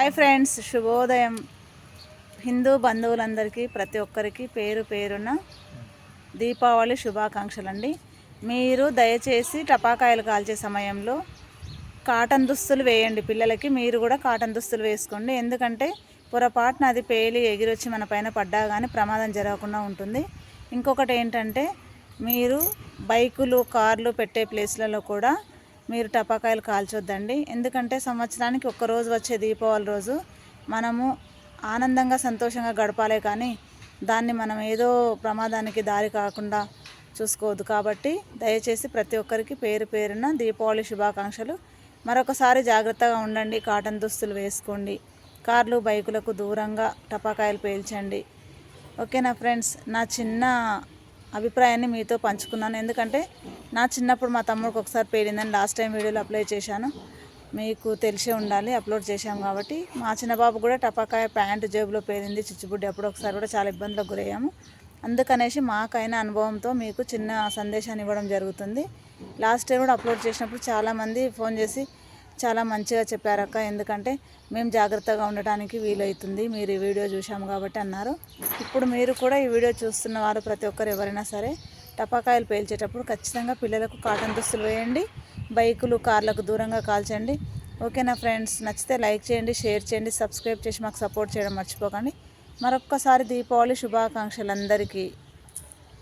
Hi friends శుభోదయం. హిందూ బంధువులందరికీ ప్రతి ఒక్కరికి పేరు పేరున దీపావళి శుభాకాంక్షలు అండి మీరు దయచేసి టపాకాయలు కాల్చే సమయంలో కాటన్ దుస్తులు వేయండి. పిల్లలకి మీరు కూడా కాటన్ దుస్తులు వేసుకోండి. ఎందుకంటే పొరపాటున అది పేలి ఎగిరొచ్చి మన పైన పడ్డా కానీ ప్రమాదం జరగకుండా ఉంటుంది. ఇంకొకటి ఏంటంటే మీరు బైకులు కార్లు పెట్టే ప్లేస్లలో కూడా మీరు టపాకాయలు కాల్చొద్దండి. ఎందుకంటే సంవత్సరానికి ఒక్క రోజు వచ్చే దీపావళి రోజు మనము ఆనందంగా సంతోషంగా గడపాలే కానీ దాన్ని మనం ఏదో ప్రమాదానికి దారి కాకుండా చూసుకోవద్దు. కాబట్టి దయచేసి ప్రతి ఒక్కరికి పేరు పేరున దీపావళి శుభాకాంక్షలు. మరొకసారి జాగ్రత్తగా ఉండండి. కాటన్ దుస్తులు వేసుకోండి. కార్లు బైకులకు దూరంగా టపాకాయలు పేల్చండి. ఓకేనా ఫ్రెండ్స్? నా చిన్న అభిప్రాయాన్ని మీతో పంచుకున్నాను. ఎందుకంటే నా చిన్నప్పుడు మా తమ్ముడికి ఒకసారి పేలిందని లాస్ట్ టైం వీడియోలో అప్లై చేశాను. మీకు తెలిసే ఉండాలి అప్లోడ్ చేశాం కాబట్టి. మా చిన్న బాబు కూడా టపాకాయ ప్యాంటు జేబులో పేరింది చిచ్చుబుడ్డి అప్పుడు ఒకసారి కూడా చాలా ఇబ్బందులకు గురయ్యాము. అందుకనేసి మాకైన అనుభవంతో మీకు చిన్న సందేశాన్ని ఇవ్వడం జరుగుతుంది. లాస్ట్ టైం కూడా అప్లోడ్ చేసినప్పుడు చాలామంది ఫోన్ చేసి చాలా మంచిగా చెప్పారక్క ఎందుకంటే మేము జాగ్రత్తగా ఉండటానికి వీలవుతుంది మీరు ఈ వీడియో చూసాము కాబట్టి అన్నారు. ఇప్పుడు మీరు కూడా ఈ వీడియో చూస్తున్న వారు ప్రతి ఒక్కరు ఎవరైనా సరే టపాకాయలు పేల్చేటప్పుడు ఖచ్చితంగా పిల్లలకు కాటన్ దుస్తులు వేయండి. బైకులు కార్లకు దూరంగా కాల్చండి. ఓకేనా ఫ్రెండ్స్? నచ్చితే లైక్ చేయండి షేర్ చేయండి సబ్స్క్రైబ్ చేసి మాకు సపోర్ట్ చేయడం మర్చిపోకండి. మరొక్కసారి దీపావళి శుభాకాంక్షలు అందరికీ